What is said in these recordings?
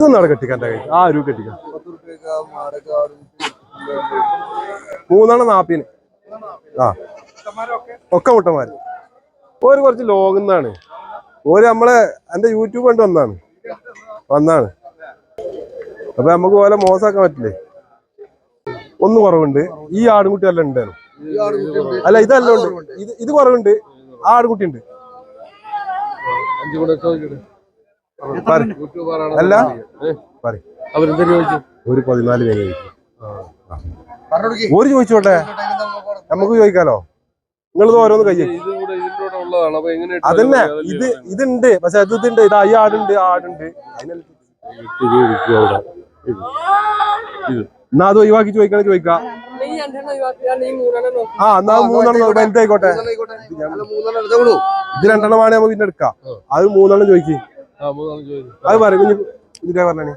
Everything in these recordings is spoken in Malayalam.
അവിടെ കെട്ടിക്കാൻ കൈ ആ ഒരു കെട്ടിക്കാൻ. മൂന്നെണ്ണം നാപ്പിന്. ആ. ഒക്കെ മുട്ടന്മാര്. ഓര് കുറച്ച് ലോകുന്നാണ് ഓര് നമ്മളെ എന്റെ യൂട്യൂബ് കണ്ട് വന്നാണ്. വന്നാണ്. അപ്പൊ നമുക്ക് പോലെ മോശമാക്കാൻ പറ്റില്ലേ? ഒന്ന് കുറവുണ്ട്. ഈ ആടുകുട്ടി അല്ല ഉണ്ടായിരുന്നു അല്ല ഇതല്ല ഉണ്ട്. ഇത് ഇത് കുറവുണ്ട്. ആ ആടുകുട്ടി ഉണ്ട്. അല്ല. പറ. അവരെന്തൊരു ചോദിച്ചു? ഒരു പതിനാല് പേര്. ഒരു ചോദിച്ചോട്ടെ? നമുക്ക് ചോദിക്കാലോ? നിങ്ങൾ ഓരോന്ന് ഇട്ടാലും അതന്നെ. ഇത് ഇതുണ്ട്. പക്ഷെ അത് ഇതുണ്ട്. ഇത് ഈ ആടുണ്ട് ആടുണ്ട്. എന്നാ അത് ഒഴിവാക്കി ചോദിക്കണേ ചോദിക്കാം. രണ്ടെണ്ണം ആ എന്നാ മൂന്നെണ്ണം വലുതായിക്കോട്ടെ. ഇത് രണ്ടെണ്ണമാണ് നമുക്ക് പിന്നെ എടുക്കാം. അത് മൂന്നെണ്ണം ചോദിക്കും. അത് പറയും കുഞ്ഞു പറഞ്ഞേ?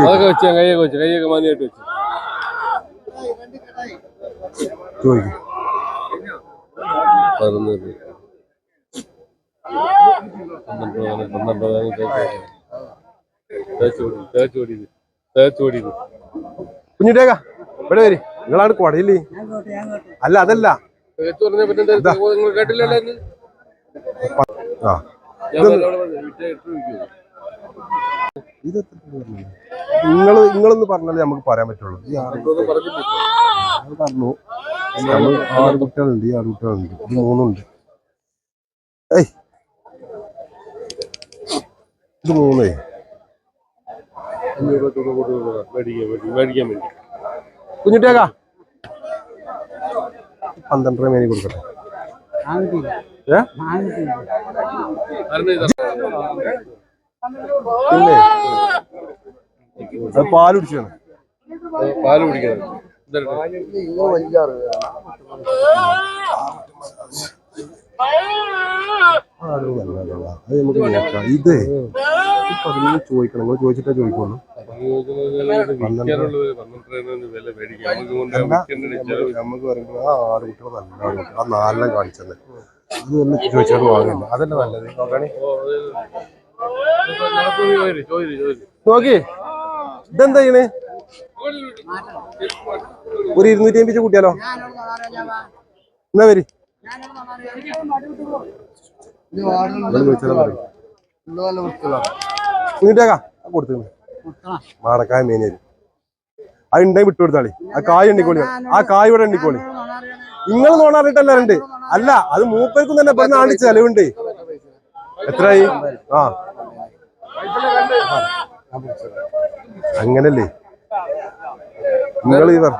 അതൊക്കെ വെച്ച വെച്ച് മാനിയായിട്ട് വെച്ചു ചോദിക്കും. പതിനൊന്ന്. പന്ത്രണ്ട് പന്ത്രണ്ട് ഇത്. കുഞ്ഞിട്ടേക്ക ഇവിടെ വരി. നിങ്ങളാണ് കൊടയില്ലേ അല്ല അതല്ല. ഇത് നിങ്ങൾ നിങ്ങളൊന്ന് പറഞ്ഞാലേ നമുക്ക് പറയാൻ പറ്റുള്ളൂ. ഈ ആറ് പറഞ്ഞു ആറ് കുട്ടികളുണ്ട് ഈ ആറ് കുട്ടികളുണ്ട് ഈ മൂന്നുണ്ട്. ഏയ്. ഇത് മൂന്നേ. അഞ്ഞൂറ് പന്ത്രണ്ടര മേനി കൊടുക്കട്ടെ. പിന്നെ അത് പാൽ കുടിച്ചാണ് പാൽ കുടിക്കണം. അത് നമുക്ക് നോക്കാം. ഇത് പതിനൊന്ന് ചോദിക്കണം. നിങ്ങൾ ചോദിച്ചിട്ടേ ചോദിക്കുള്ളൂ. നമുക്ക് പറയുമ്പോൾ ആ ആറ് കുട്ടികൾ നല്ല ആറ് കുട്ടികൾ ആ നാലെണ്ണം കാണിച്ചത്. അത് തന്നെ ചോദിച്ചാൽ വാങ്ങില്ല. അതല്ല നല്ലത്. നോക്കി. ഇതെന്താ ചെയ്യണേ? ഒരു ഇരുന്നൂറ്റി അമ്പിച്ച് കൂട്ടിയാലോ? എന്നാ വരി? നീട്ടേക്കാ കൊടുത്തു. മാടക്കായ മേനേര് അത് ഉണ്ടെങ്കിൽ വിട്ടുകൊടുത്താളി ആ കായ് എണ്ണിക്കോളി. ആ കായ് ഇവിടെ എണ്ണിക്കോളി. നിങ്ങൾ നോണാറിട്ടല്ല രണ്ട് അല്ല അത് മൂപ്പർക്കും തന്നെ പറഞ്ഞ നാളെ ചെലവുണ്ട്. എത്രയായി? ആ. അങ്ങനല്ലേ? നിങ്ങൾ ഈ പറ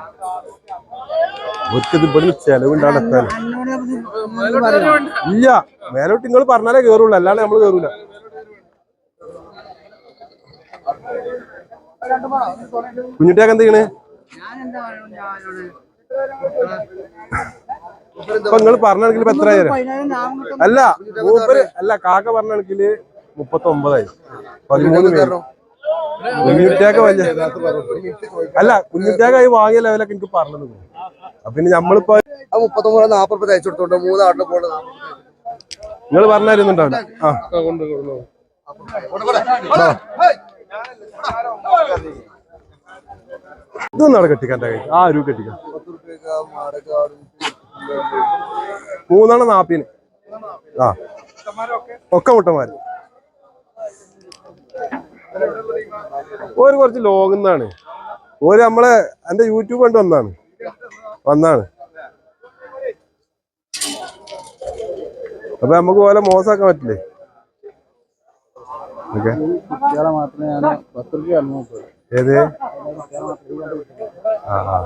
ഇവിടുന്ന് ചെലവുണ്ടാണ് എത്താൻ ഇല്ല. മേലോട്ട് നിങ്ങൾ പറഞ്ഞാലേ കേറുള്ളൂ. അല്ലാണ്ട് നമ്മൾ കേറൂല. കുഞ്ഞിട്ടേക്ക് എന്ത് ചെയ്യണേ? ഇപ്പൊ നിങ്ങൾ പറഞ്ഞെങ്കിൽ ഇപ്പൊ എത്ര തരാം അല്ല മൂപ്പര് അല്ല കാക്ക പറഞ്ഞാണെങ്കിൽ മുപ്പത്തി ഒമ്പതായി പതിമൂന്ന് പേര്. കുഞ്ഞുട്ടിയാക്ക വല്ല അല്ല കുഞ്ഞുട്ടിയൊക്കെ വാങ്ങിയ ലെവലൊക്കെ എനിക്ക് പറഞ്ഞത് അപ്പൊ പിന്നെ നമ്മളിപ്പോ മുപ്പത്തൊമ്പത് നാപ്പത് രൂപ തയ്ച്ചു കൊടുത്തോണ്ട് മൂന്നാട്ട് പോകണം നിങ്ങൾ പറഞ്ഞായിരുന്നുണ്ടാവില്ല ആ. ആ, കൊണ്ട് കൊടുക്കണം. ഇതൊന്നും അവിടെ കെട്ടിക്കാൻ കൈ ആ രൂപ കെട്ടിക്കാം. മൂന്നെണ്ണം നാപ്പിന്. ആ. ഒക്കെ മുട്ടന്മാര്. ഒരു കുറച്ച് ലോകുന്നാണ് ഓര് നമ്മളെ എന്റെ യൂട്യൂബ് കണ്ട് വന്നാണ്. വന്നാണ്. അപ്പൊ നമുക്ക് പോലെ മോശമാക്കാൻ പറ്റില്ലേ? ഓക്കെ. ഏത്? ആ ആ.